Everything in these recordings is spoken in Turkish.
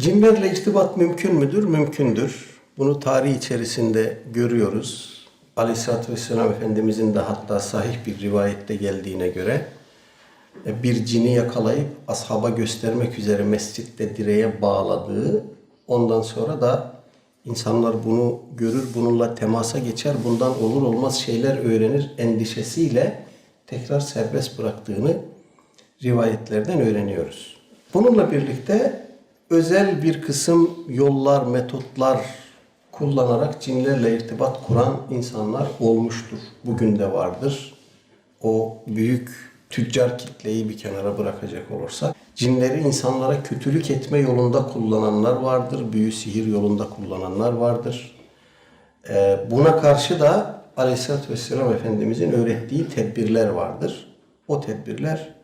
Cinlerle irtibat mümkün müdür? Mümkündür. Bunu tarih içerisinde görüyoruz. Aleyhisselatü Vesselam Efendimizin de hatta sahih bir rivayette geldiğine göre e, bir cini yakalayıp ashaba göstermek üzere mescitte direğe bağladığı ondan sonra da insanlar bunu görür, bununla temasa geçer, bundan olur olmaz şeyler öğrenir endişesiyle tekrar serbest bıraktığını rivayetlerden öğreniyoruz. Bununla birlikte özel bir kısım yollar, metotlar kullanarak cinlerle irtibat kuran insanlar olmuştur. Bugün de vardır. O büyük tüccar kitleyi bir kenara bırakacak olursak, cinleri insanlara kötülük etme yolunda kullananlar vardır, büyü sihir yolunda kullananlar vardır. Ee, buna karşı da Aleyhisselatü Vesselam Efendimizin öğrettiği tedbirler vardır. O tedbirler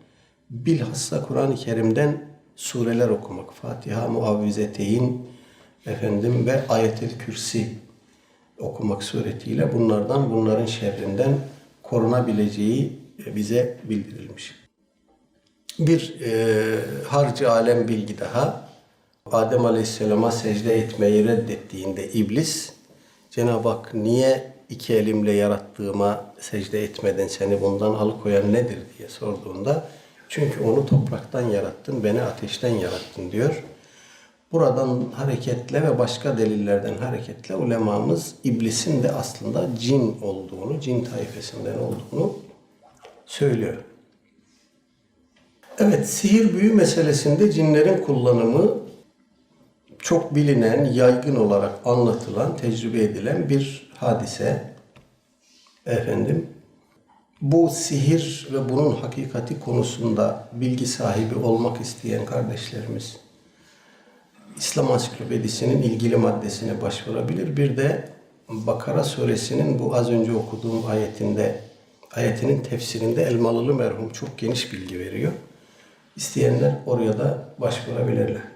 bilhassa Kur'an-ı Kerim'den sureler okumak, Fatiha, Muavvizeteyn, efendim ve Ayet-el Kürsi okumak suretiyle bunlardan, bunların şerrinden korunabileceği bize bildirilmiş. Bir e, harcı alem bilgi daha. Adem Aleyhisselam'a secde etmeyi reddettiğinde iblis, Cenab-ı Hak niye iki elimle yarattığıma secde etmeden seni bundan alıkoyan nedir diye sorduğunda, çünkü onu topraktan yarattın, beni ateşten yarattın diyor. Buradan hareketle ve başka delillerden hareketle ulemamız iblisin de aslında cin olduğunu, cin taifesinden olduğunu söylüyor. Evet, sihir büyü meselesinde cinlerin kullanımı çok bilinen, yaygın olarak anlatılan, tecrübe edilen bir hadise. Efendim, bu sihir ve bunun hakikati konusunda bilgi sahibi olmak isteyen kardeşlerimiz İslam Ansiklopedisi'nin ilgili maddesine başvurabilir. Bir de Bakara suresinin bu az önce okuduğum ayetinde ayetinin tefsirinde Elmalılı merhum çok geniş bilgi veriyor. İsteyenler oraya da başvurabilirler.